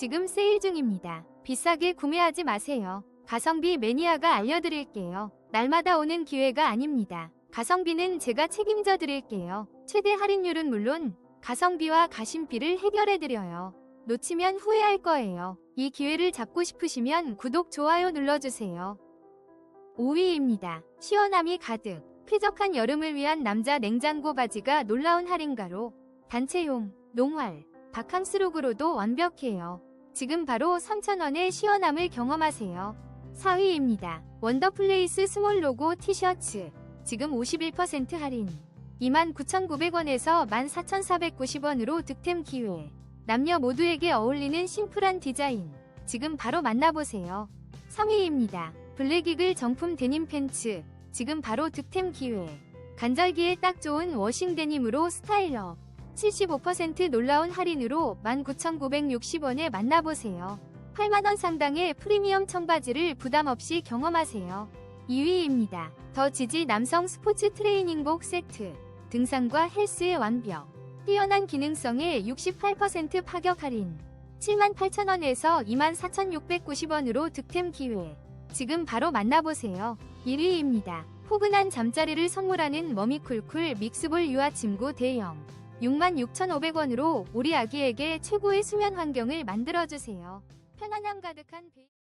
지금 세일 중입니다. 비싸게 구매하지 마세요. 가성비 매니아가 알려드릴게요. 날마다 오는 기회가 아닙니다. 가성비는 제가 책임져 드릴게요. 최대 할인율은 물론 가성비와 가심비를 해결해 드려요. 놓치면 후회할 거예요. 이 기회를 잡고 싶으시면 구독, 좋아요 눌러주세요. 5위입니다. 시원함이 가득. 쾌적한 여름을 위한 남자 냉장고 바지가 놀라운 할인가로 단체용, 농활, 바캉스룩으로도 완벽해요. 지금 바로 3,000원의 시원함을 경험하세요. 4위입니다. 원더플레이스 스몰 로고 티셔츠. 지금 51% 할인. 29,900원에서 14,490원으로 득템 기회. 남녀 모두에게 어울리는 심플한 디자인. 지금 바로 만나보세요. 3위입니다. 블랙이글 정품 데님 팬츠. 지금 바로 득템 기회. 간절기에 딱 좋은 워싱 데님으로 스타일러. 75% 놀라운 할인으로 19,960원에 만나보세요. 8만원 상당의 프리미엄 청바지를 부담 없이 경험하세요. 2위입니다. 더 지지 남성 스포츠 트레이닝복 세트. 등산과 헬스의 완벽. 뛰어난 기능성에 68% 파격 할인. 78,000원에서 24,690원으로 득템 기회. 지금 바로 만나보세요. 1위입니다. 포근한 잠자리를 선물하는 머미쿨쿨 믹스볼 유아 침구 대형. 66,500원으로 우리 아기에게 최고의 수면 환경을 만들어주세요. 편안함 가득한 베이...